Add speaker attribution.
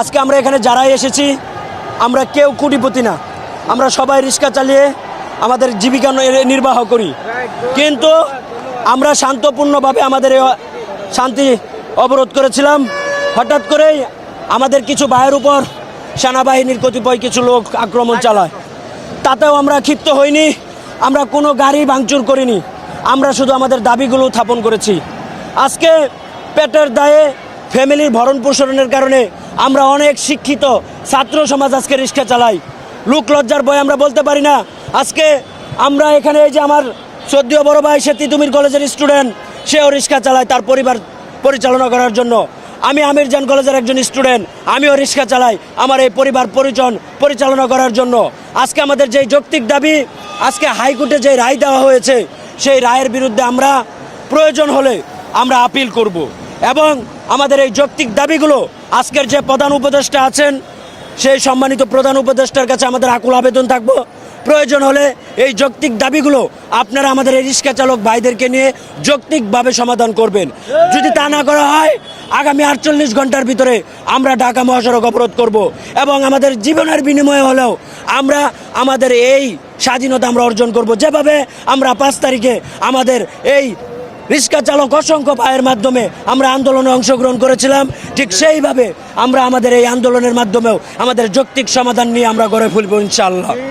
Speaker 1: আজকে আমরা এখানে যারাই এসেছি, আমরা কেউ কোটিপতি না। আমরা সবাই রিক্সা চালিয়ে আমাদের জীবিকা নির্বাহ করি। কিন্তু আমরা শান্তপূর্ণভাবে আমাদের শান্তি অবরোধ করেছিলাম। হঠাৎ করেই আমাদের কিছু ভাইয়ের উপর সেনাবাহিনীর কতিপয় কিছু লোক আক্রমণ চালায়। তাতেও আমরা ক্ষিপ্ত হইনি। আমরা কোনো গাড়ি ভাঙচুর করিনি। আমরা শুধু আমাদের দাবিগুলো উত্থাপন করেছি। আজকে পেটের দায়ে ফ্যামিলির ভরণ পোষণের কারণে আমরা অনেক শিক্ষিত, ছাত্র সমাজ আজকে রিক্সা চালাই। লুক লজ্জার ভয় আমরা বলতে পারি না। আজকে আমরা এখানে এই যে আমার সদ্যীয় বড় ভাই সে তিতুমির কলেজের স্টুডেন্ট, সেও রিক্সা চালায় তার পরিবার পরিচালনা করার জন্য। আমি আমির জান কলেজের একজন স্টুডেন্ট, আমিও রিক্সা চালাই আমার এই পরিবার পরিজন পরিচালনা করার জন্য। আজকে আমাদের যেই যৌক্তিক দাবি, আজকে হাইকোর্টে যে রায় দেওয়া হয়েছে, সেই রায়ের বিরুদ্ধে আমরা প্রয়োজন হলে আমরা আপিল করব। এবং আমাদের এই যৌক্তিক দাবিগুলো আজকের যে প্রধান উপদেষ্টা আছেন, সেই সম্মানিত প্রধান উপদেষ্টার কাছে আমাদের আকুল আবেদন থাকব। প্রয়োজন হলে এই যৌক্তিক দাবিগুলো আপনারা আমাদের এই রিক্সা চালক ভাইদেরকে নিয়ে যৌক্তিকভাবে সমাধান করবেন। যদি তা না করা হয়, আগামী আটচল্লিশ ঘণ্টার ভিতরে আমরা ঢাকা মহাসড়ক অবরোধ করব এবং আমাদের জীবনের বিনিময়ে হলেও আমরা আমাদের এই স্বাধীনতা আমরা অর্জন করব। যেভাবে আমরা পাঁচ তারিখে আমাদের এই রিক্সা চালক অসংখ্য পায়ের মাধ্যমে আমরা আন্দোলনে অংশগ্রহণ করেছিলাম। ঠিক সেইভাবে আমরা আমাদের এই আন্দোলনের মাধ্যমেও আমাদের যৌক্তিক সমাধান নিয়ে আমরা গড়ে ফুলব ইনশাআল্লাহ।